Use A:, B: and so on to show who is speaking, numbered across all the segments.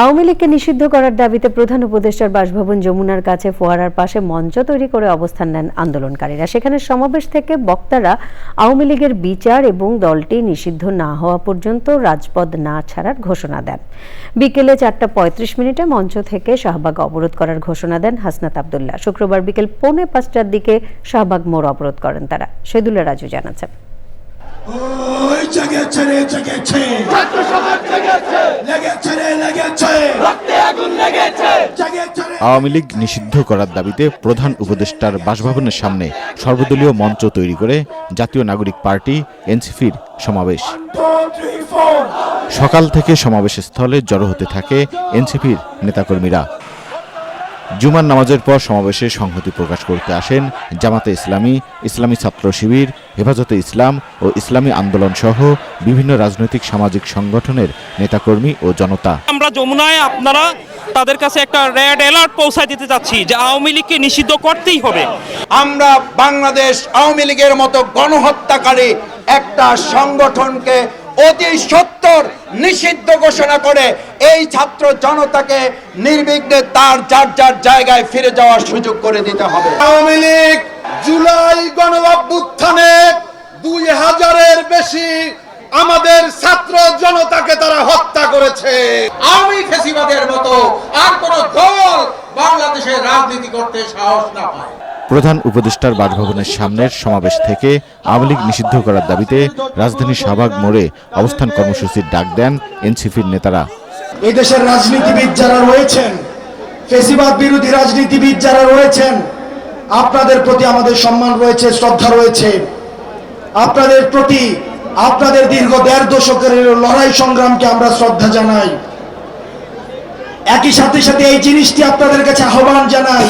A: আওয়ামী লীগকে নিষিদ্ধ করার দাবিতে প্রধান উপদেষ্টার বাসভবন যমুনার কাছে ফোয়ারার পাশে মঞ্চ তৈরি করে অবস্থান নেন আন্দোলনকারীরা। সেখানে সমাবেশ থেকে বক্তারা আওয়ামী লীগের বিচার এবং দলটি নিষিদ্ধ না হওয়া পর্যন্ত রাজপথ না ছাড়ার ঘোষণা দেন। বিকেলে চারটা পঁয়ত্রিশ মিনিটে মঞ্চ থেকে শাহবাগ অবরোধ করার ঘোষণা দেন হাসনাত আবদুল্লাহ। শুক্রবার বিকেল পৌনে পাঁচটার দিকে শাহবাগ মোড় অবরোধ করেন তারা। শহীদুল্লাহ রাজু জানাচ্ছেন।
B: ওই জেগেছে। রে জেগেছে। লেগেছে রে লেগেছে। জেগেছে রে
C: আওয়ামী লীগ নিষিদ্ধ করার দাবিতে প্রধান উপদেষ্টার বাসভবনের সামনে সর্বদলীয় মঞ্চ তৈরি করে জাতীয় নাগরিক পার্টি এনসিপির সমাবেশ. সকাল থেকে সমাবেশ স্থলে জড়ো হতে থাকে এনসিপির নেতাকর্মীরা। জুমার নামাজের পর সমাবেশে সংহতি প্রকাশ করতে আসেন জামাতে ইসলামী ইসলামী ছাত্র শিবির হেফাজতে ইসলাম ও ইসলামী আন্দোলন সহ বিভিন্ন রাজনৈতিক সামাজিক সংগঠনের নেতাকর্মী ও জনতা।
D: আমরা যমুনায় আপনারা তাদের কাছে একটা রেড অ্যালার্ট পৌঁছায় দিতে চাচ্ছি যে আওয়ামী লীগকে নিষিদ্ধ করতেই হবে।
E: আমরা বাংলাদেশ আওয়ামী লীগের মতো গণহত্যাকারী একটা সংগঠনকে অতি সত্তর নিষিদ্ধ ঘোষণা করে এই ছাত্র জনতাকে নির্বিঘ্নে তার যার যার জায়গায় ফিরে যাওয়ার সুযোগ করে দিতে হবে।
B: আওয়ামী লীগ জুলাই গণ অভ্যুত্থানে দুই হাজারের বেশি আমাদের ছাত্র জনতাকে তারা হত্যা করেছে।
E: আওয়ামী ফেসিবাদের মতো আর কোন দল বাংলাদেশের রাজনীতি করতে সাহস না পায়।
C: প্রধান উপদেষ্টার বাসভবনের সামনের সমাবেশ থেকে আওয়ামী লীগ নিষিদ্ধ করার দাবিতে রাজধানী শাহবাগ মোড়ে অবস্থান কর্মসূচির ডাক দেন এনসিপির নেতারা।
F: এই দেশের রাজনীতিবিদ যারা রয়েছেন, ফেসিবাদ বিরোধী রাজনীতিবিদ যারা রয়েছেন, আপনাদের প্রতি আমাদের সম্মান রয়েছে, শ্রদ্ধা রয়েছে। আপনাদের প্রতি আপনাদের দীর্ঘ দেড় দশকের লড়াই সংগ্রামকে আমরা শ্রদ্ধা জানাই। একই সাথে সাথে এই জিনিসটি আপনাদের কাছে আহ্বান জানাই।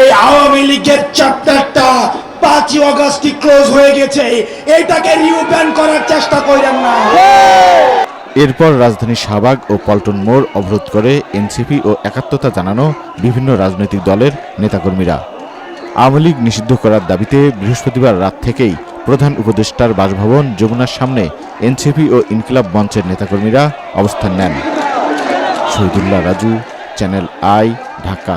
F: এই আওয়ামী লীগের চ্যাপ্টারটা পাঁচই অগাস্টই ক্লোজ হয়ে গেছে। এইটাকে রিওপেন করার চেষ্টা করেন না।
C: এরপর রাজধানী শাহবাগ ও পল্টন মোড় অবরোধ করে এনসিপি ও একাত্মতা জানানো বিভিন্ন রাজনৈতিক দলের নেতাকর্মীরা। আওয়ামী লীগ নিষিদ্ধ করার দাবিতে বৃহস্পতিবার রাত থেকেই প্রধান উপদেষ্টার বাসভবন যমুনার সামনে এনসিপি ও ইনকিলাব মঞ্চের নেতাকর্মীরা অবস্থান নেন। Shahidullah Raju, channel I, Dhaka.